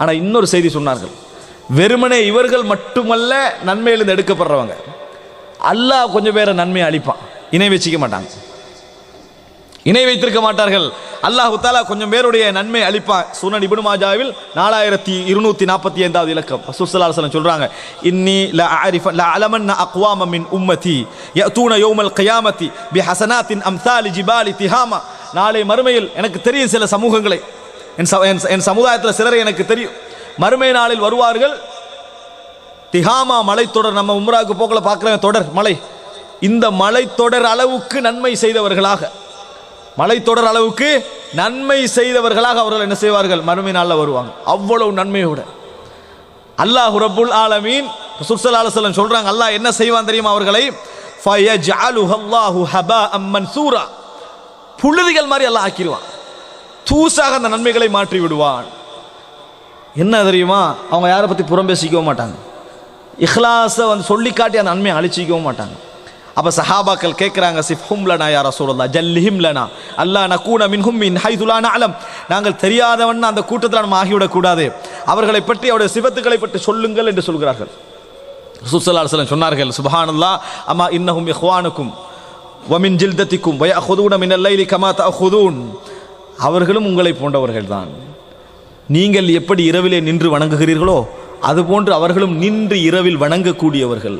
ஆனால் இன்னொரு செய்தி சொன்னார்கள். வெறுமனே இவர்கள் மட்டுமல்ல நன்மையிலிருந்து எடுக்கப்படுறவங்க. அல்லாஹ் கொஞ்சம் பேரை நன்மையை அளிப்பான் இணை வச்சிக்க மாட்டாங்க. இணை வைத்திருக்க மாட்டார்கள். அல்லாஹு தாலா கொஞ்சம் பேருடைய நன்மை அளிப்பான் சுனன் இபுனு மாஜாவில் நாலாயிரத்தி இருநூத்தி நாற்பத்தி ஐந்தாவது இலக்கம். சுசலாசலம் சொல்றாங்க இன்னி ல ஆரிஃப ல அலமன்ன அக்வாம மின் உம்மதி யதூன யௌமல் கியாமத்தி பி ஹசனாத்தின் அம்சாலி ஜிபாலி திஹாமா. நாளை மறுமையில் எனக்கு தெரியும் சில சமூகங்களை. என் ச- என் என் சமுதாயத்தில் சிலரை எனக்கு தெரியும். மறுமை நாளில் வருவார்கள். திகாமா மலைத்தொடர் நம்ம உம்ராவுக்கு போக்கில் பார்க்குற தொடர் மலை. இந்த மலைத்தொடர் அளவுக்கு நன்மை செய்தவர்களாக மலைத்தொடர் அளவுக்கு நன்மை செய்தவர்களாக அவர்கள் என்ன செய்வார்கள்? மறுமை நாளில் வருவாங்க. அவ்வளவு நன்மையோட. அல்லாஹ் ரபுல் ஆலமீன் சுர்சல் ஆலசலம் சொல்கிறாங்க அல்லாஹ் என்ன செய்வான் தெரியுமா அவர்களை? ஃபயஜ் அலுஹல்லாஹு ஹபா அம்மன் சூரா புழுதிகள் மாதிரி எல்லாம் ஆக்கிடுவான். தூசாக அந்த நன்மைகளை மாற்றி விடுவான். என்ன தெரியுமா? அவங்க யாரை பற்றி புறம் பேசிக்கவும் மாட்டாங்க. இஹ்லாஸை வந்து சொல்லி காட்டி அந்த நன்மையை அழிச்சிக்கவும் மாட்டாங்க. அப்போ சஹாபாக்கள் கேட்குறாங்க சிஃப்ஹும் யாரா யார சொல்லலாம் ஜல்லிஹிம் அல்லா நக்கூன மின்ஹும் மின் ஹைதுலான அலம் நாங்கள் தெரியாதவன் அந்த கூட்டத்தில் நம்ம ஆகிவிடக்கூடாது அவர்களை பற்றி அவருடைய சிவத்துக்களை பற்றி சொல்லுங்கள் என்று சொல்கிறார்கள். சுசலாசலம் சொன்னார்கள் சுபஹானல்லா அம்மா இன்னஹும் இஹ்வானுக்கும் வமின் ஜில்தத்திக்கும் வய அஹுதூன மின் அல்லைலி கமா தஹுதூன் அவர்களும் உங்களை போன்றவர்கள் தான் நீங்கள் எப்படி இரவிலே நின்று வணங்குகிறீர்களோ அதுபோன்று அவர்களும் நின்று இரவில் வணங்கக்கூடியவர்கள்.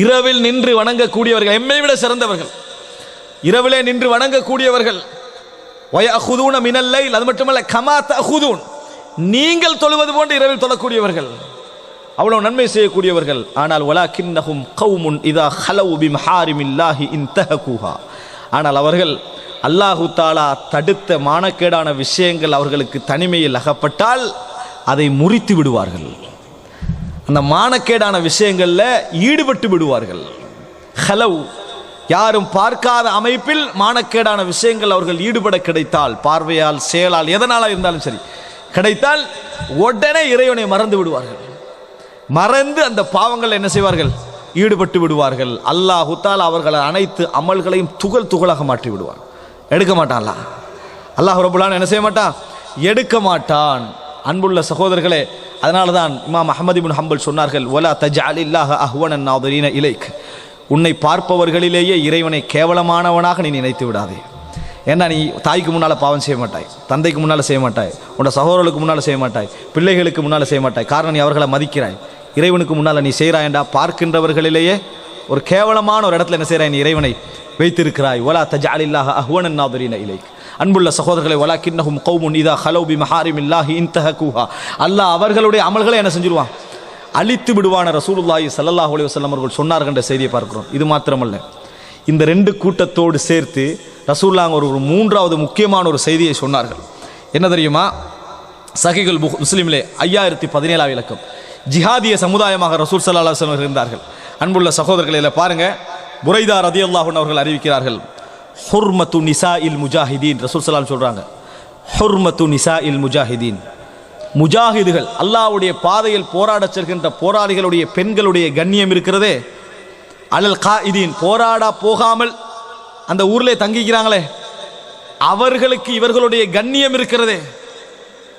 இரவில் நின்று வணங்கக்கூடியவர்கள் எம்மை விட சிறந்தவர்கள். இரவிலே நின்று வணங்கக்கூடியவர்கள். வயஹுதூன மினல்லை அது மட்டுமல்ல கமா தஹுதூன் நீங்கள் தொழுவது போன்று இரவில் தொழக்கூடியவர்கள். அவ்வளவு நன்மை செய்யக்கூடியவர்கள். ஆனால் ஒலா கிண்ணகும் கவுமுன் இதா ஹலவு பிம் ஹாரிமில்லாஹி இன் தஹகூஹா ஆனால் அவர்கள் அல்லாஹு தாலா தடுத்த மானக்கேடான விஷயங்கள் அவர்களுக்கு தனிமையில் அகப்பட்டால் அதை முறித்து விடுவார்கள். அந்த மானக்கேடான விஷயங்களில் ஈடுபட்டு விடுவார்கள். ஹலவ் யாரும் பார்க்காத அமைப்பில் மானக்கேடான விஷயங்கள் அவர்கள் ஈடுபட கிடைத்தால் பார்வையால் செயலால் எதனால இருந்தாலும் சரி கிடைத்தால் உடனே இறைவனை மறந்து விடுவார்கள். மறந்து அந்த பாவங்கள் என்ன செய்வார்கள்? ஈடுபட்டு விடுவார்கள். அல்லாஹுத்தால் அவர்கள் அனைத்து அமல்களையும் துகள் துகளாக மாற்றி விடுவார்கள் எடுக்க மாட்டான்ல. அல்லாஹ் ரபுல்லான் என்ன செய்ய மாட்டான் எடுக்க மாட்டான். அன்புள்ள சகோதரர்களே அதனால தான் இமாம் அஹமது பின் ஹம்பல் சொன்னார்கள் ஒலா தஜ் அலில்லாஹ் அஹ்வனன் நாதரீன இலைக். உன்னை பார்ப்பவர்களிலேயே இறைவனை கேவலமானவனாக நீ நினைத்து விடாதே. ஏன்னா நீ தாய்க்கு முன்னால் பாவம் செய்ய மாட்டாய் தந்தைக்கு முன்னால் செய்ய மாட்டாய் உன்னோட சகோதரர்களுக்கு முன்னால் செய்ய மாட்டாய் பிள்ளைகளுக்கு முன்னால் செய்ய மாட்டாய். காரணம் நீ அவர்களை மதிக்கிறாய். இறைவனுக்கு முன்னால் நீ செய்கிறாயண்டா பார்க்கின்றவர்களிலேயே ஒரு கேவலமான ஒரு இடத்துல என்ன செய்கிறாய்? நீ இறைவனை வைத்திருக்கிறாய். ஒலா தஜாலில்லாஹ அஹ்வனன் நாதரீன இலைக். அன்புள்ள சகோதரர்களை ஒலா கிண்ணகும் கௌமுன் இதா ஹலோபி மஹாரிம் இல்லாஹி இன்தஹகுஹா. அல்லாஹ் அவர்களுடைய அமல்களை என்ன செஞ்சிருவான்? அழித்து விடுவான ரசூலுல்லாஹி சல்லாஹ் அலி வசல்லம் அவர்கள் சொன்னார்கள் செய்தியை பார்க்கிறோம். இது மாத்திரமல்ல. இந்த ரெண்டு கூட்டத்தோடு சேர்த்து ரசூல்லாங்க ஒரு ஒரு மூன்றாவது முக்கியமான ஒரு செய்தியை சொன்னார்கள். என்ன தெரியுமா? சகிகள் புக் முஸ்லீமிலே ஐயாயிரத்தி பதினேழாம் இலக்கம். ஜிஹாதிய சமுதாயமாக ரசூல் சல்லா அலுவலம் இருந்தார்கள். அன்புள்ள சகோதரர்களை இதில் பாருங்க. புரைதா ரதி அல்லாஹன் அவர்கள் அறிவிக்கிறார்கள். ஹுர்மத்து நிசா இல் முஜாஹிதீன். ரசூல் சலாம் சொல்றாங்க. ஹுர்மத்து நிசா இல் முஜாஹிதீன். முஜாஹிதுகள் அல்லாஹ்வுடைய பாதையில் போராடச் செல்கின்ற போராளிகளுடைய பெண்களுடைய கண்ணியம் இருக்கிறதே. அலல் காயிதீன் போராடா போகாமல் அந்த ஊரில் தங்கிக்கிறாங்களே. அவர்களுக்கு இவர்களுடைய கண்ணியம் இருக்கிறதே.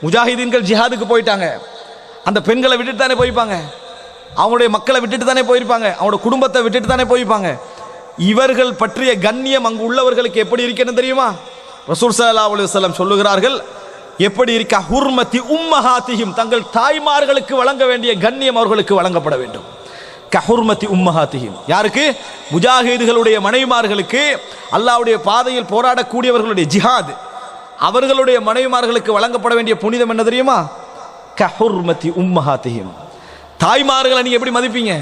முஜாஹிதீன்கள் ஜிஹாதுக்கு போயிட்டாங்க. அந்த பெண்களை விட்டுட்டு தானே போயிருப்பாங்க. அவங்களுடைய மக்களை விட்டுட்டு தானே போயிருப்பாங்க. அவங்களோட குடும்பத்தை விட்டுட்டு தானே போயிருப்பாங்க. இவர்கள் பற்றிய கண்ணியம் அங்கு உள்ளவர்களுக்கு எப்படி இருக்கணும் தெரியுமா? ரசூல் சல்லா அலுவலம் சொல்லுகிறார்கள் எப்படி இருக்க? ஹுர்மதி உம்மஹாத்தியும் தங்கள் தாய்மார்களுக்கு வழங்க வேண்டிய கண்ணியம் அவர்களுக்கு வழங்கப்பட வேண்டும். கஹுர்மதி உம்மஹாத்தியும் யாருக்கு? முஜாஹிதுகளுடைய மனைவிமார்களுக்கு. அல்லாவுடைய பாதையில் போராடக்கூடியவர்களுடைய ஜிஹாத். அவர்களுடைய மனைவிமார்களுக்கு வழங்கப்பட வேண்டிய புனிதம் என்ன தெரியுமா? கஹுர்மதி உம்மஹாத்திஹிம் தாய்மார்களை நீங்க எப்படி மதிப்பீங்க?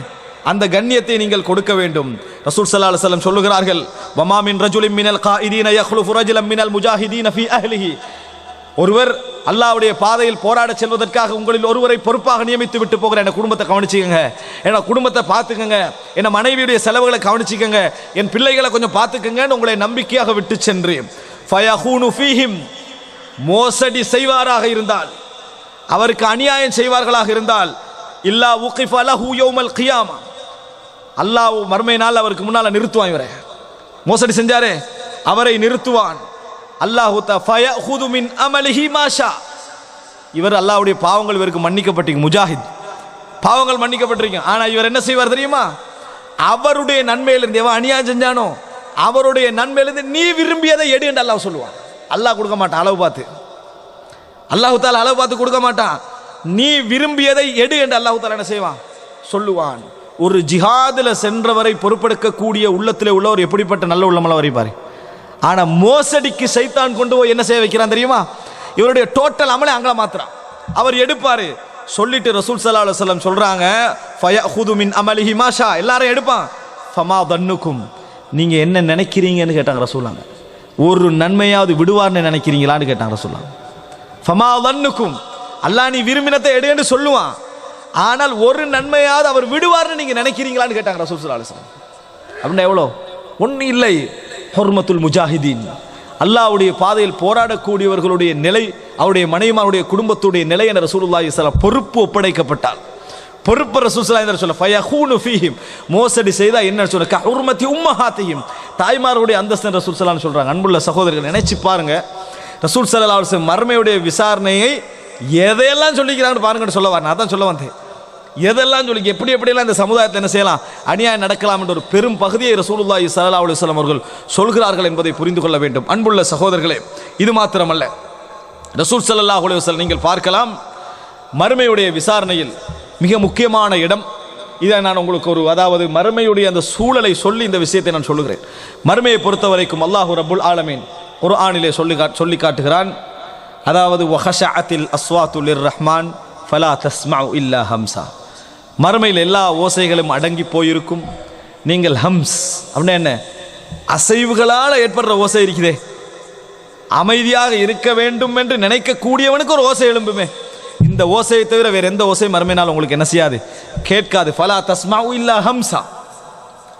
அந்த கண்ணியத்தை நீங்கள் கொடுக்க வேண்டும். ரசூல் சல்லா அலுவலம் சொல்லுகிறார்கள் வமா மின் ரஜுலின் மினல் காயிதீன யஹ்லுஃபு ரஜுலம் மினல் முஜாஹிதீன ஃபி அஹ்லிஹி. ஒருவர் அல்லாவுடைய பாதையில் போராட செல்வதற்காக உங்களில் ஒருவரை பொறுப்பாக நியமித்து விட்டு போகிற என் குடும்பத்தை கவனிச்சுக்கோங்க. என் குடும்பத்தை பார்த்துக்கங்க. என் மனைவியுடைய செலவுகளை கவனிச்சுக்கோங்க. என் பிள்ளைகளை கொஞ்சம் பார்த்துக்கங்கன்னு உங்களை நம்பிக்கையாக விட்டு சென்று ஃபயஹூனு ஃபீஹிம் மோசடி செய்வாராக இருந்தால். அவருக்கு அநியாயம் செய்வார்களாக இருந்தால் இல்லா உகிஃப லஹு கியாமா. அல்லாஹ் மர்மை நாள் அவருக்கு முன்னால் நிறுத்துவான் இவரை. மோசடி செஞ்சாரே அவரை நிறுத்துவான். அல்லாஹு மின் அமலிஹி மாஷா இவர் அல்லாஹ்வுடைய பாவங்கள் இவருக்கு மன்னிக்கப்பட்டீங்க முஜாஹித். பாவங்கள் மன்னிக்கப்பட்டிருக்கீங்க ஆனால் இவர் என்ன செய்வார் தெரியுமா? அவருடைய நன்மையிலிருந்து எவன் அநியாயம் செஞ்சானோ அவருடைய நன்மையிலிருந்து நீ விரும்பியதை எடு என்று அல்லாஹ் சொல்லுவான். அல்லாஹ் கொடுக்க மாட்டான் அளவு பார்த்து. அல்லாஹு தாலா அளவு பார்த்து கொடுக்க மாட்டான். நீ விரும்பியதை எடு என்று அல்லாஹு தாலா என்ன செய்வான்? சொல்லுவான். ஒரு ஜிஹாதில் சென்றவரை பொறுப்பெடுக்கக்கூடிய உள்ளத்தில் உள்ளவர் எப்படிப்பட்ட நல்ல உள்ளமெல்லாம் வரைப்பார் ஆனால் மோசடிக்கு சைத்தான் கொண்டு போய் என்ன செய்ய வைக்கிறான் தெரியுமா? இவருடைய டோட்டல் அமலை அங்கே மாத்துறான். அவர் எடுப்பார். சொல்லிட்டு ரசூல் சல்லா அலுவலம் சொல்கிறாங்க ஃபயஹுது மின் அமலிஹி மாஷா எல்லாரும் எடுப்பான். ஃபமா தன்னுக்கும். நீங்கள் என்ன நினைக்கிறீங்கன்னு கேட்டாங்க ரசூலாங்க ஒரு நன்மையாவது விடுவார்னு நினைக்கிறீங்களான்னு கேட்டாங்க ரசூலாங்க ஃபமா தன்னுக்கும். அல்லாஹ் நீ விரும்பினத்தை எடுன்னு சொல்லுவான். ஆனால் ஒரு நன்மையாவது அவர் விடுவார்னு நீங்கள் நினைக்கிறீங்களான்னு கேட்டாங்க ரசூல் சுல்லா அலுவலம் அப்படின்னா எவ்வளோ? ஒன்றும் இல்லை. ஹொர்மத்துல் முஜாஹிதீன். அல்லாவுடைய பாதையில் போராடக்கூடியவர்களுடைய நிலை அவருடைய மனைவிமாருடைய குடும்பத்துடைய நிலை என ரசூலுல்லாஹி ஸல்லல்லாஹு பொறுப்பு ஒப்படைக்கப்பட்டால் பொறுப்பு ரசூசலா என்று சொல்ல ஃபயஹூனு ஃபீஹிம். மோசடி செய்தால் என்ன சொல்ல கஹுர்மதி உம்மஹாத்திஹிம். தாய்மார்களுடைய அந்தஸ்து ரசூல் சொல்கிறாங்க அன்புள்ள சகோதரர்கள் நினைச்சு பாருங்க. ரசூல் சல்லா அலுவலம் வஸல்லம் மர்மையுடைய விசாரணையை எதையெல்லாம் சொல்லிக்கிறாங்கன்னு பாருங்கன்னு சொல்ல வரேன். அதான் சொல்ல வந்தேன். எதெல்லாம் சொல்லி எப்படி எப்படியெல்லாம் இந்த சமுதாயத்தை என்ன செய்யலாம்? அநியாயம் நடக்கலாம் என்ற ஒரு பெரும் பகுதியை ரசூலுல்லாஹி சல்லா அலுவலம் அவர்கள் சொல்கிறார்கள் என்பதை புரிந்து கொள்ள வேண்டும். அன்புள்ள சகோதரர்களே இது மாத்திரமல்ல. ரசூல் சல்லா அலுவலம் நீங்கள் பார்க்கலாம் மறுமையுடைய விசாரணையில் மிக முக்கியமான இடம். இதை நான் உங்களுக்கு ஒரு அதாவது மறுமையுடைய அந்த சூழலை சொல்லி இந்த விஷயத்தை நான் சொல்லுகிறேன். மறுமையை பொறுத்த வரைக்கும் அல்லாஹு ரபுல் ஆலமீன் குர்ஆனிலே சொல்லி சொல்லி காட்டுகிறான். அதாவது வஹஷஅத்தில் அஸ்வாத்துல் ரஹ்மான் ஃபலா தஸ்மா இல்லா ஹம்சா. மறுமையில் எல்லா ஓசைகளும் அடங்கி போயிருக்கும். நீங்கள் ஹம்ஸ் அப்படின்னா என்ன? அசைவுகளால் ஏற்படுற ஓசை இருக்குதே. அமைதியாக இருக்க வேண்டும் என்று நினைக்கக்கூடியவனுக்கு ஒரு ஓசை எழும்புமே. இந்த ஓசையை தவிர வேறு எந்த ஓசை மறுமையினால் உங்களுக்கு என்ன செய்யாது? கேட்காது. ஃபலா தஸ்மா இல்லா ஹம்சா.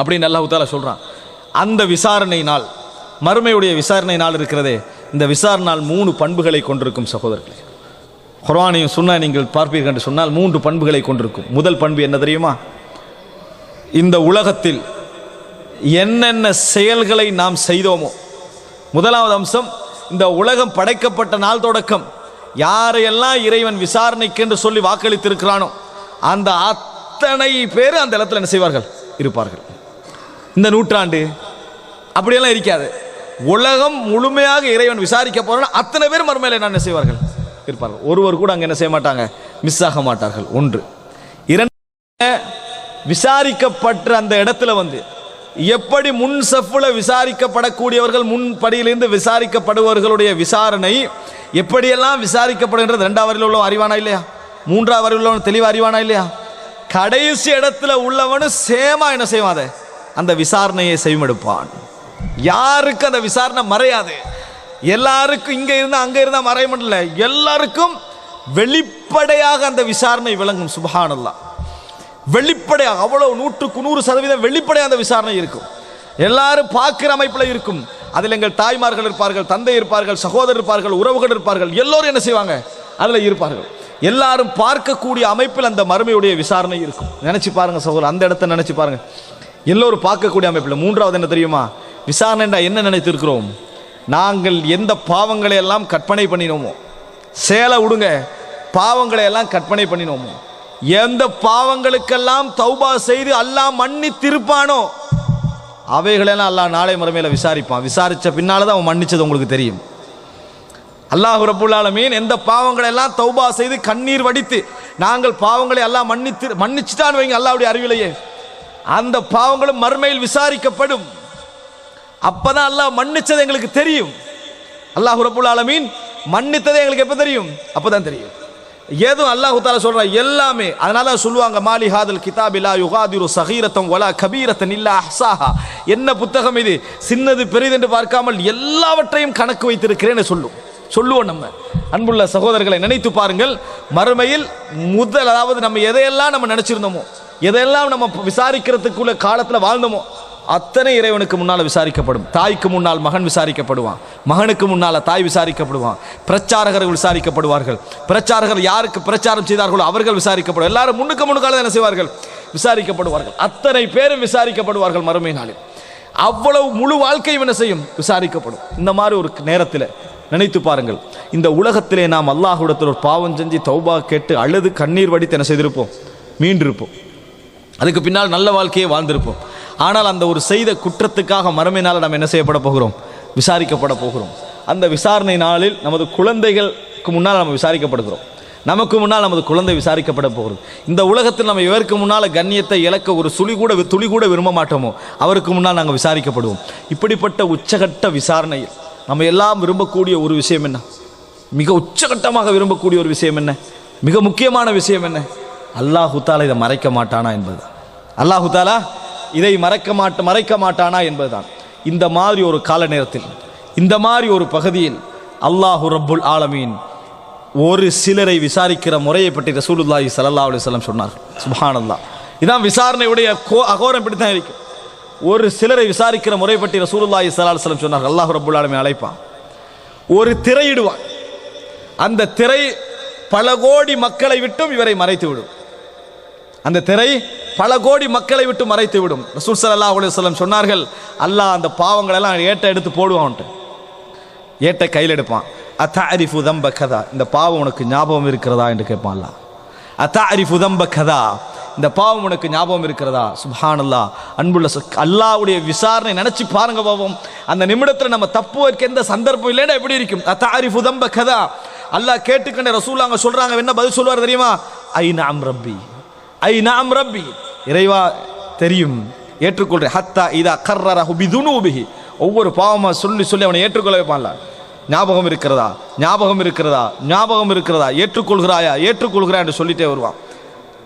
அப்படின்னு அல்லாஹ் தாலா சொல்கிறான் அந்த விசாரணை நாள் மறுமையுடைய விசாரணை நாள் இருக்கிறதே. இந்த விசாரணை நாள் மூணு பண்புகளை கொண்டிருக்கும் சகோதரர்களே. குர்ஆனையும் சொன்னால் நீங்கள் பார்ப்பீர்கள் என்று சொன்னால் மூன்று பண்புகளை கொண்டிருக்கும். முதல் பண்பு என்ன தெரியுமா? இந்த உலகத்தில் என்னென்ன செயல்களை நாம் செய்தோமோ. முதலாவது அம்சம் இந்த உலகம் படைக்கப்பட்ட நாள் தொடக்கம். யாரையெல்லாம் இறைவன் விசாரணைக்கு என்று சொல்லி வாக்களித்திருக்கிறானோ அந்த அத்தனை பேர் அந்த இடத்துல என்ன செய்வார்கள்? இருப்பார்கள். இந்த நூற்றாண்டு அப்படியெல்லாம் இருக்காது. உலகம் முழுமையாக இறைவன் விசாரிக்க போறான். அத்தனை பேர் மறுமையில் என்ன செய்வார்கள்? இருப்பார்கள். ஒருவர் கூட அங்கே என்ன செய்ய மாட்டாங்க? மிஸ் ஆக மாட்டார்கள். ஒன்று. இரண்டு விசாரிக்கப்பட்ட அந்த இடத்துல வந்து எப்படி முன் செஃப்ல விசாரிக்கப்படக்கூடியவர்கள் முன் படியிலிருந்து விசாரிக்கப்படுபவர்களுடைய விசாரணை எப்படியெல்லாம் விசாரிக்கப்படுகின்றது? ரெண்டாம் வரையில் உள்ளவன் அறிவானா இல்லையா? மூன்றாம் வரையில் உள்ளவன் தெளிவா அறிவானா இல்லையா? கடைசி இடத்துல உள்ளவனு சேமா என்ன செய்வான் அதை? அந்த விசாரணையை செய்மெடுப்பான் யாருக்கு அந்த விசாரணை மறையாது. எல்லாருக்கும் இங்கே இருந்தால் அங்கே இருந்தால் மறைய முடியல. எல்லாருக்கும் வெளிப்படையாக அந்த விசாரணை விளங்கும் சுபஹானல்லாஹ் வெளிப்படையாக அவ்வளோ நூற்றுக்கு நூறு சதவீதம் வெளிப்படையாக அந்த விசாரணை இருக்கும். எல்லாரும் பார்க்கிற அமைப்பில் இருக்கும். அதில் எங்கள் தாய்மார்கள் இருப்பார்கள் தந்தை இருப்பார்கள் சகோதரர் இருப்பார்கள் உறவுகள் இருப்பார்கள் எல்லோரும் என்ன செய்வாங்க? அதில் இருப்பார்கள். எல்லாரும் பார்க்கக்கூடிய அமைப்பில் அந்த மறுமையுடைய விசாரணை இருக்கும். நினச்சி பாருங்க சகோதரர் அந்த இடத்த நினச்சி பாருங்கள் எல்லோரும் பார்க்கக்கூடிய அமைப்பில். மூன்றாவது என்ன தெரியுமா? விசாரணைண்டா என்ன நினைத்திருக்கிறோம்? நாங்கள் எந்த பாவங்களை எல்லாம் கற்பனை பண்ணினோமோ சேலை விடுங்க பாவங்களை எல்லாம் கற்பனை பண்ணினோமோ எந்த பாவங்களுக்கெல்லாம் தௌபா செய்து அல்லாஹ் மன்னித்திருப்பானோ அவைகளெல்லாம் அல்லாஹ் நாளை மறுமையில விசாரிப்பான். விசாரித்த பின்னால் தான் அவன் மன்னிச்சது உங்களுக்கு தெரியும். அல்லாஹ் ரபுல்லாலமீன் எந்த பாவங்களை எல்லாம் தௌபா செய்து கண்ணீர் வடித்து நாங்கள் பாவங்களை எல்லாம் மன்னித்து மன்னிச்சுட்டான்னு வைங்க அல்லாவுடைய அறிவிலையே. அந்த பாவங்களும் மறுமையில் விசாரிக்கப்படும். அப்பதான் அல்லாஹ் மன்னிச்சது எங்களுக்கு தெரியும். அல்லாஹ் ரபுல் ஆலமீன் மன்னித்தது எங்களுக்கு எப்போ தெரியும்? அப்பதான் தெரியும். ஏதும் அல்லாஹு தாலா சொல்ற எல்லாமே அதனால தான் சொல்லுவாங்க மாலி ஹாதல் கிதாபிலா யுகாதிரு சகீரத்தம் ஒலா கபீரத்தன் இல்லா அஹ்சாஹா. என்ன புத்தகம் இது? சின்னது பெரிதென்று பார்க்காமல் எல்லாவற்றையும் கணக்கு வைத்திருக்கிறேன்னு சொல்லும். சொல்லுவோம் நம்ம. அன்புள்ள சகோதரர்களை நினைத்து பாருங்கள் மறுமையில் முதல் அதாவது நம்ம எதையெல்லாம் நம்ம நினைச்சிருந்தோமோ எதையெல்லாம் நம்ம விசாரிக்கிறதுக்குள்ள காலத்தில் வாழ்ந்தோமோ அத்தனை இறைவனுக்கு முன்னால் விசாரிக்கப்படும். தாய்க்கு முன்னால் மகன் விசாரிக்கப்படுவான். மகனுக்கு முன்னால் தாய் விசாரிக்கப்படுவான். பிரச்சாரகர்கள் விசாரிக்கப்படுவார்கள். பிரச்சாரகர் யாருக்கு பிரச்சாரம் செய்தார்களோ அவர்கள் விசாரிக்கப்படும். எல்லாரும் முன்னுக்கு முன்னுக்கால என்ன செய்வார்கள்? விசாரிக்கப்படுவார்கள். அத்தனை பேரும் விசாரிக்கப்படுவார்கள் மறுமை நாளில். அவ்வளவு முழு வாழ்க்கையும் என்ன செய்யும்? விசாரிக்கப்படும். இந்த மாதிரி ஒரு நேரத்தில் நினைத்து பாருங்கள். இந்த உலகத்திலே நாம் அல்லாஹுடத்தில் ஒரு பாவம் செஞ்சு தௌபா கேட்டு அழுது கண்ணீர் வடித்து என்ன செய்திருப்போம்? மீண்டிருப்போம். அதுக்கு பின்னால் நல்ல வாழ்க்கையை வாழ்ந்திருப்போம். ஆனால் அந்த ஒரு செய்த குற்றத்துக்காக மறுமையினால் நாம் என்ன செய்யப்பட போகிறோம்? விசாரிக்கப்பட போகிறோம். அந்த விசாரணை நாளில் நமது குழந்தைகளுக்கு முன்னால் நம்ம விசாரிக்கப்படுகிறோம். நமக்கு முன்னால் நமது குழந்தை விசாரிக்கப்பட போகிறது. இந்த உலகத்தில் நம்ம இவருக்கு முன்னால் கண்ணியத்தை இழக்க ஒரு சுழி கூட துளி கூட விரும்ப மாட்டோமோ? அவருக்கு முன்னால் நாங்கள் விசாரிக்கப்படுவோம். இப்படிப்பட்ட உச்சகட்ட விசாரணையில் நம்ம எல்லாம் விரும்பக்கூடிய ஒரு விஷயம் என்ன? மிக உச்சகட்டமாக விரும்பக்கூடிய ஒரு விஷயம் என்ன? மிக முக்கியமான விஷயம் என்ன? அல்லாஹு தாலா இதை மறைக்க மாட்டானா என்பது. அல்லாஹு தாலா இதை மறைக்க மாட்ட மறைக்க மாட்டானா என்பதுதான். இந்த மாதிரி ஒரு கால நேரத்தில் இந்த மாதிரி ஒரு பகுதியில் அல்லாஹு ரப்புல் ஆலமீன் ஒரு சிலரை விசாரிக்கிற முறையை பற்றி ரசூலுல்லாஹி சல்லா அலைஹி சொன்னார் சுபஹானல்லா இதான் விசாரணையுடைய கோ அகோரம் இப்படி தான் இருக்கும் ஒரு சிலரை விசாரிக்கிற முறை பற்றி ரசூலுல்லாஹி சல்லா அலுவலம் சொன்னார் அல்லாஹ் ரப்புல் ஆலமீன் அழைப்பான். ஒரு திரையிடுவான். அந்த திரை பல கோடி மக்களை விட்டும் இவரை மறைத்து விடும். அந்த திரை பல கோடி மக்களை விட்டு மறைத்து விடும். ரசூல் சல்லா அலுவலம் சொன்னார்கள் அல்லாஹ் அந்த பாவங்களை எல்லாம் ஏட்ட எடுத்து போடுவான்ட்டு. ஏட்ட கையில் எடுப்பான். அத்தா தம்ப கதா. இந்த பாவம் உனக்கு ஞாபகம் இருக்கிறதா என்று கேட்பான் அல்லாஹ். அத்தாரிஃபு தம்ப கதா. இந்த பாவம் உனக்கு ஞாபகம் இருக்கிறதா? சுப்ஹானல்லா அன்புள்ள அல்லாவுடைய அல்லாஹ்வுடைய விசாரணை நினைச்சு பாருங்க பாவம். அந்த நிமிடத்தில் நம்ம தப்பு வைக்க எந்த சந்தர்ப்பம் இல்லைன்னா எப்படி இருக்கும்? அத்தாரிஃபு தம்ப கதா. அல்லாஹ் கேட்டுக்கண்ட ரசூல் அவங்க சொல்கிறாங்க என்ன பதில் சொல்வார் தெரியுமா? ஐ நாம் ரப்பி. ஐ நாம் ரப்பி. இறைவா தெரியும். ஏற்றுக்கொள்ற ஹத்தா இதா கர்ரரஹு பிதுனூபிஹி. ஒவ்வொரு பாவமாக சொல்லி சொல்லி அவனை ஏற்றுக்கொள்ள வைப்பான்ல ஞாபகம் இருக்கிறதா? ஞாபகம் இருக்கிறதா? ஞாபகம் இருக்கிறதா? ஏற்றுக்கொள்கிறாயா? ஏற்றுக்கொள்கிறா என்று சொல்லிட்டே வருவான்.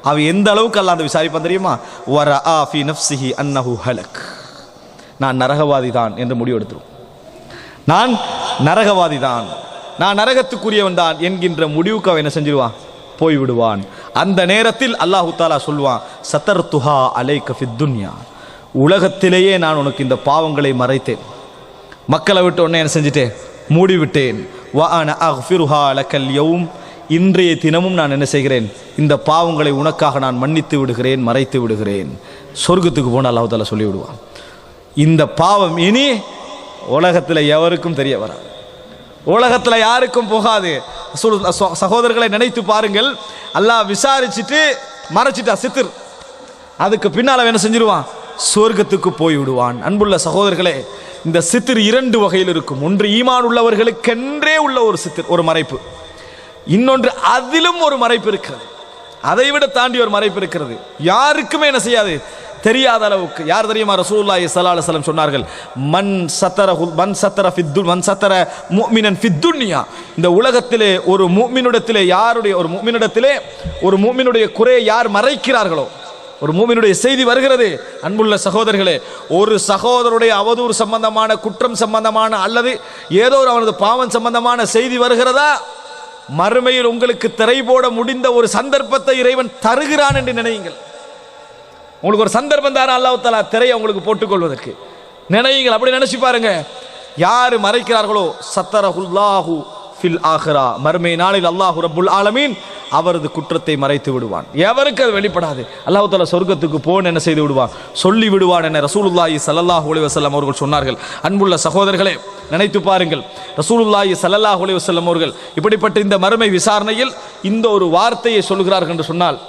அவன் எந்த அளவுக்கு அல்ல அந்த விசாரிப்பான் தெரியுமா? வர ஆ ஃபி நஃப்ஸிஹி அன்னஹு ஹலக். நான் நரகவாதி தான் என்று முடிவெடுத்துரும் நான் நரகவாதி தான் நான் நரகத்துக்குரியவன் தான் என்கின்ற முடிவுக்கு அவன் என்ன செஞ்சிருவான்? போய்விடுவான். அந்த நேரத்தில் அல்லாஹு தாலா சொல்வான் சத்தர் துஹா அலை ஃபித் துன்யா. உலகத்திலேயே நான் உனக்கு இந்த பாவங்களை மறைத்தேன். மக்களை விட்டு உடனே என்ன செஞ்சிட்டேன்? மூடிவிட்டேன். வ அன அஃபிருஹா அலக்கல் யவும் இன்றைய தினமும் நான் என்ன செய்கிறேன்? இந்த பாவங்களை உனக்காக நான் மன்னித்து விடுகிறேன் மறைத்து விடுகிறேன். சொர்க்கத்துக்கு போனால் அல்லாஹ் தாலா சொல்லி விடுவான் இந்த பாவம் இனி உலகத்தில் எவருக்கும் தெரிய வராது. உலகத்தில் யாருக்கும் போகாது. சகோதரர்களை நினைத்து பாருங்கள். அல்லாஹ் விசாரிச்சுட்டு மறைச்சிட்டா சித்திர் அதுக்கு பின்னால் என்ன செஞ்சிருவான்? சொர்க்கத்துக்கு போய் விடுவான். அன்புள்ள சகோதரர்களே இந்த சித்திர் இரண்டு வகையில் இருக்கும். ஒன்று ஈமான் உள்ளவர்களுக்கென்றே உள்ள ஒரு சித்திர் ஒரு மறைப்பு. இன்னொன்று அதிலும் ஒரு மறைப்பு இருக்கிறது. அதை விட தாண்டி ஒரு மறைப்பு இருக்கிறது. யாருக்குமே என்ன செய்யாது? தெரியாத அளவுக்கு. யார் தெரியுமா? ரசூலுல்லாஹி சல்லா அலுவலம் சொன்னார்கள் மன் சத்தர மண் சத்தர ஃபித்து மண் சத்தர மூமினன் ஃபித்துன்யா இந்த உலகத்திலே ஒரு மூமினிடத்திலே யாருடைய ஒரு மூமினிடத்திலே ஒரு மூமினுடைய குறையை யார் மறைக்கிறார்களோ ஒரு மூமினுடைய செய்தி வருகிறது. அன்புள்ள சகோதரர்களே ஒரு சகோதரருடைய அவதூறு சம்பந்தமான குற்றம் சம்பந்தமான அல்லது ஏதோ ஒரு அவனது பாவம் சம்பந்தமான செய்தி வருகிறதா? மறுமையில் உங்களுக்கு திரை போட முடிந்த ஒரு சந்தர்ப்பத்தை இறைவன் தருகிறான் என்று நினையுங்கள். உங்களுக்கு ஒரு சந்தர்ப்பம் தானே அல்லாஹ் திரையை உங்களுக்கு போட்டுக்கொள்வதற்கு. நினையுங்கள் அப்படி நினைச்சு பாருங்க. யார் மறைக்கிறார்களோ சத்தரஹுல்லாஹு ஃபில் ஆஹிரா. மறுமை நாளில் அல்லாஹு ரபுல் ஆலமீன் அவரது குற்றத்தை மறைத்து விடுவான். எவருக்கு அது வெளிப்படாது. அல்லாஹு தாலா சொர்க்கத்துக்கு போன் என்ன செய்து விடுவான்? சொல்லி விடுவான் என ரசூலுல்லாஹி சல்லாஹ் அலைஹி வசல்லம் அவர்கள் சொன்னார்கள். அன்புள்ள சகோதரர்களே நினைத்து பாருங்கள். ரசூலுல்லாஹி சல்லாஹ் அலைஹி வசல்லம் அவர்கள் இப்படிப்பட்ட இந்த மறுமை விசாரணையில் இந்த ஒரு வார்த்தையை சொல்கிறார்கள் என்று சொன்னால்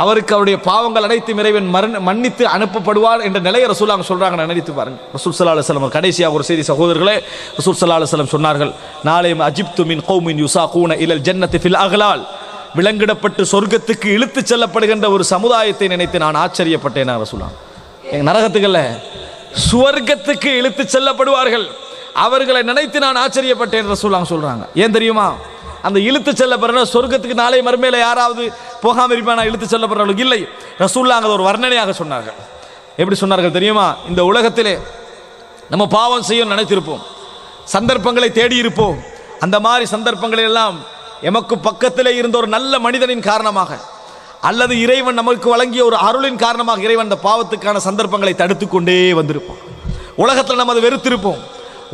அவருக்கு அவருடைய பாவங்கள் அனைத்தும் இறைவன் மரண மன்னித்து அனுப்பப்படுவார் என்ற நிலையை ரசூல் அவங்க சொல்கிறாங்க நினைத்து பாருங்க. ரசூல் சல்லா அலுவலம் கடைசியாக ஒரு செய்தி சகோதரர்களே ரசூல் சல்லா அலுவலம் சொன்னார்கள் நாளையும் அஜிப்து மின் கௌமின் யுசா கூன இலல் ஜன்னத்து ஃபில் அகலால் விலங்கிடப்பட்டு சொர்க்கத்துக்கு இழுத்துச் செல்லப்படுகின்ற ஒரு சமுதாயத்தை நினைத்து நான் ஆச்சரியப்பட்டேன் ரசூலாம் எங்கள் நரகத்துக்கல்ல சுவர்க்கத்துக்கு இழுத்துச் செல்லப்படுவார்கள். அவர்களை நினைத்து நான் ஆச்சரியப்பட்டேன் ரசூலாங்க சொல்கிறாங்க ஏன் தெரியுமா? அந்த இழுத்து செல்லப்படுற சொர்க்கத்துக்கு நாளை மறுமையில் யாராவது போகாம இருப்பானா? இழுத்து செல்லப்படுறவங்களுக்கு இல்லை. ரசூல்லா அங்கே ஒரு வர்ணனையாக சொன்னார்கள். எப்படி சொன்னார்கள் தெரியுமா? இந்த உலகத்திலே நம்ம பாவம் செய்யும் நினைத்திருப்போம். சந்தர்ப்பங்களை தேடி இருப்போம். அந்த மாதிரி சந்தர்ப்பங்களை எல்லாம் எமக்கு பக்கத்திலே இருந்த ஒரு நல்ல மனிதனின் காரணமாக அல்லது இறைவன் நமக்கு வழங்கிய ஒரு அருளின் காரணமாக இறைவன் அந்த பாவத்துக்கான சந்தர்ப்பங்களை தடுத்து கொண்டே வந்திருப்போம் உலகத்தில் நம்ம அதை வெறுத்திருப்போம்.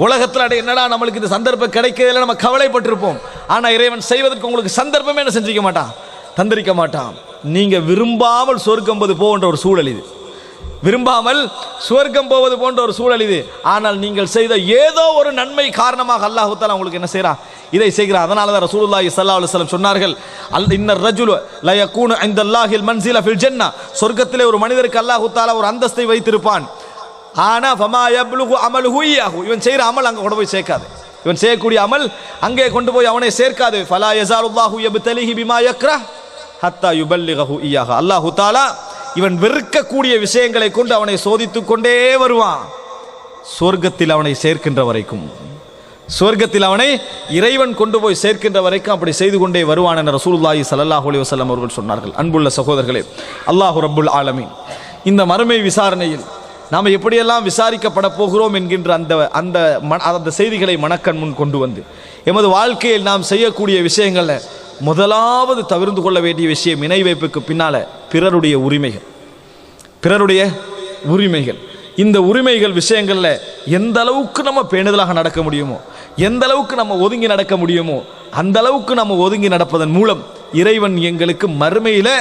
உலகத்தில் அடைய என்னடா நம்மளுக்கு இந்த சந்தர்ப்பம் கிடைக்கிறதுல நம்ம கவலைப்பட்டிருப்போம். ஆனால் இறைவன் செய்வதற்கு உங்களுக்கு சந்தர்ப்பமே என்ன செஞ்சிக்க மாட்டான்? தந்திரிக்க மாட்டான். நீங்கள் விரும்பாமல் சொர்க்கம்பது போன்ற ஒரு சூழல் இது. விரும்பாமல் சுவர்க்கம் போவது போன்ற ஒரு சூழல் இது. ஆனால் நீங்கள் செய்த ஏதோ ஒரு நன்மை காரணமாக அல்லாஹுத்தால் உங்களுக்கு என்ன செய்கிறான் இதை செய்கிறான். அதனால தான் ரசூலுல்லாஹி சல்லா அலுவலம் சொன்னார்கள் அல் இன்னர் ரஜுல் ல இந்த இன்தல்லாஹில் மன்சில ஃபில் ஜென்னா. சொர்க்கத்திலே ஒரு மனிதருக்கு அல்லாஹு ஒரு அந்தஸ்தை வைத்திருப்பான். ஆனா ஃபமா யப்லுகு அமலுஹு இய்யாஹு இவன் செய்கிற அமல் அங்கே கொண்டு போய் சேர்க்காது. இவன் செய்யக்கூடிய அமல் அங்கே கொண்டு போய் அவனை சேர்க்காது. ஃபலா யஸாலுல்லாஹு யப்தலிஹி பிமா யக்ரா ஹத்தா யுபல்லிகஹு இய்யாஹு அல்லாஹு தாலா இவன் வெறுக்கக்கூடிய விஷயங்களை கொண்டு அவனை சோதித்து கொண்டே வருவான். சொர்க்கத்தில் அவனை சேர்க்கின்ற வரைக்கும். சொர்க்கத்தில் அவனை இறைவன் கொண்டு போய் சேர்க்கின்ற வரைக்கும் அப்படி செய்து கொண்டே வருவான் என ரசூலுல்லாஹி சல்லாஹ் அலி வஸல்லம் அவர்கள் சொன்னார்கள். அன்புள்ள சகோதரர்களே அல்லாஹு ரபுல் ஆலமீன். இந்த மறுமை விசாரணையில் நாம் எப்படியெல்லாம் விசாரிக்கப்பட போகிறோம் என்கின்ற அந்த அந்த ம- அந்த செய்திகளை மனக்கண் முன் கொண்டு வந்து எமது வாழ்க்கையில் நாம் செய்யக்கூடிய விஷயங்களில் முதலாவது தவிர்ந்து கொள்ள வேண்டிய விஷயம் இணை வைப்புக்கு பின்னால் பிறருடைய உரிமைகள். பிறருடைய உரிமைகள். இந்த உரிமைகள் விஷயங்களில் எந்த அளவுக்கு நம்ம பேணுதலாக நடக்க முடியுமோ எந்த அளவுக்கு நம்ம ஒதுங்கி நடக்க முடியுமோ அந்த அளவுக்கு நம்ம ஒதுங்கி நடப்பதன் மூலம் இறைவன் எங்களுக்கு மறுமையில்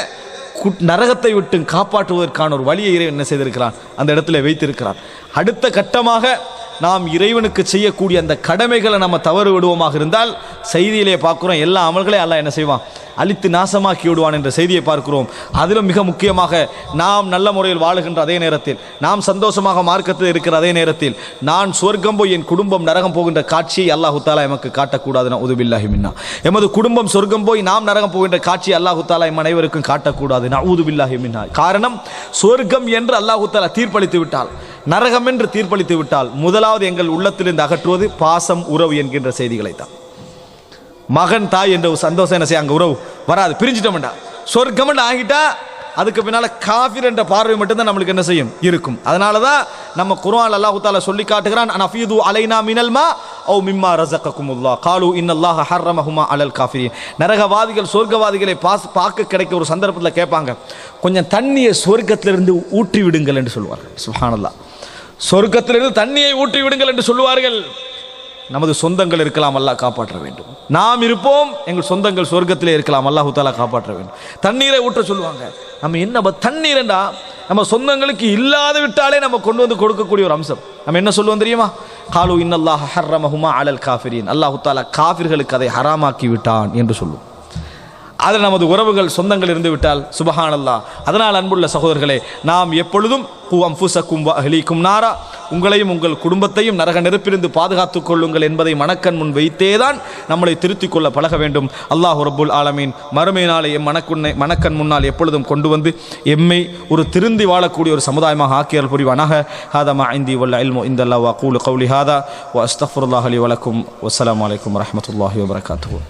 நரகத்தை விட்டு காப்பாற்றுவதற்கான ஒரு வழியை இறைவன் என்ன செய்திருக்கிறான்? அந்த இடத்துல வைத்திருக்கிறான். அடுத்த கட்டமாக நாம் இறைவனுக்கு செய்யக்கூடிய அந்த கடமைகளை நம்ம தவறு விடுவோமாக இருந்தால் செய்தியிலே பார்க்குறோம் எல்லா அமல்களையும் எல்லாம் என்ன செய்வான்? அழித்து நாசமாக்கி விடுவான் என்ற செய்தியை பார்க்கிறோம். அதிலும் மிக முக்கியமாக நாம் நல்ல முறையில் வாழுகின்ற அதே நேரத்தில் நாம் சந்தோஷமாக மார்க்கத்தில் இருக்கிற அதே நேரத்தில் நான் சொர்க்கம் போய் என் குடும்பம் நரகம் போகின்ற காட்சியை அல்லாஹு தாலா எமக்கு காட்டக்கூடாது நான் உதுபில்லாஹி மின்னா. எமது குடும்பம் சொர்க்கம் போய் நாம் நரகம் போகின்ற காட்சியை அல்லாஹு தாலா எம் அனைவருக்கும் காட்டக்கூடாது நான் ஊதுபில்லாஹி மின்னா காரணம் சொர்க்கம் என்று அல்லாஹு தாலா தீர்ப்பளித்து விட்டால் நரகம் என்று தீர்ப்பளித்து விட்டால் முதலாவது எங்கள் உள்ளத்திலிருந்து அகற்றுவது பாசம் உறவு என்கின்ற செய்திகளை தான் மகன் தாய் என்ற ஒரு சந்தோஷம் என்ன செய்ய அங்கே உறவு வராது. பிரிஞ்சிட்டோம்டா. சொர்க்கம்னு ஆகிட்டா அதுக்கு பின்னால் காஃபிர் என்ற பார்வை மட்டும்தான் நம்மளுக்கு என்ன செய்யும்? இருக்கும். அதனால தான் நம்ம குரான் அல்லாஹு தாலா சொல்லி காட்டுகிறான் நஃபீது அலைனா மினல்மா ஓ மிம்மா ரஸக்ககுமுல்லா. காலு இன்னல்லாஹ ஹர்ரமஹுமா அலல் காஃபிரின். நரகவாதிகள் சொர்க்கவாதிகளை பாஸ் பார்க்க கிடைக்க ஒரு சந்தர்ப்பத்தில் கேட்பாங்க கொஞ்சம் தண்ணியை சொர்க்கத்திலிருந்து ஊற்றி விடுங்கள் என்று சொல்லுவார்கள். சுஹானல்லா. சொர்க்கத்திலிருந்து தண்ணியை ஊற்றி விடுங்கள் என்று சொல்லுவார்கள். நமது சொந்தங்கள் இருக்கலாம் அல்லாஹ் காப்பாற்ற வேண்டும். நாம் இருப்போம் எங்கள் சொந்தங்கள் சொர்க்கத்திலே இருக்கலாம் அல்லாஹு தாலா காப்பாற்ற வேண்டும். தண்ணீரை ஊற்ற சொல்லுவாங்க. நம்ம என்ன ப- தண்ணீரண்டா நம்ம சொந்தங்களுக்கு இல்லாத விட்டாலே நம்ம கொண்டு வந்து கொடுக்கக்கூடிய ஒரு அம்சம். நம்ம என்ன சொல்லுவோம் தெரியுமா? காலு இன்னல்லாஹ் ஹர்ரமஹுமா அலல் காஃபிரின். அல்லாஹு தாலா காஃபிர்களுக்கு அதை ஹராமாக்கி விட்டான் என்று சொல்லுவோம். அதில் நமது உறவுகள் சொந்தங்கள் இருந்து விட்டால் சுபஹானல்லா அதனால் அன்புள்ள சகோதரர்களே நாம் எப்பொழுதும் கு அம்புசக்கும் அஹ்லீக்கும் நாரா. உங்களையும் உங்கள் குடும்பத்தையும் நரக நெருப்பிலிருந்து பாதுகாத்துக் கொள்ளுங்கள் என்பதை மனக்கண் முன் வைத்தேதான் நம்மளை திருத்திக் கொள்ள பழக வேண்டும். அல்லாஹ் ரபுல் ஆலமீன் மறுமை நாளை எம் மனக்குன்னை மனக்கண் முன்னால் எப்பொழுதும் கொண்டு வந்து எம்மை ஒரு திருந்தி வாழக்கூடிய ஒரு சமுதாயமாக ஆக்கியல் புரிவானாக. ஹாதமா ஐந்தி வல்ல அல்மோ இந்த அல்லா கூலு கவுலி ஹாதா. வ அஸ்தஃபுல்லாஹ் அலி வலக்கும் வஸ்ஸலாமு அலைக்கும் வரஹ்மத்துல்லாஹி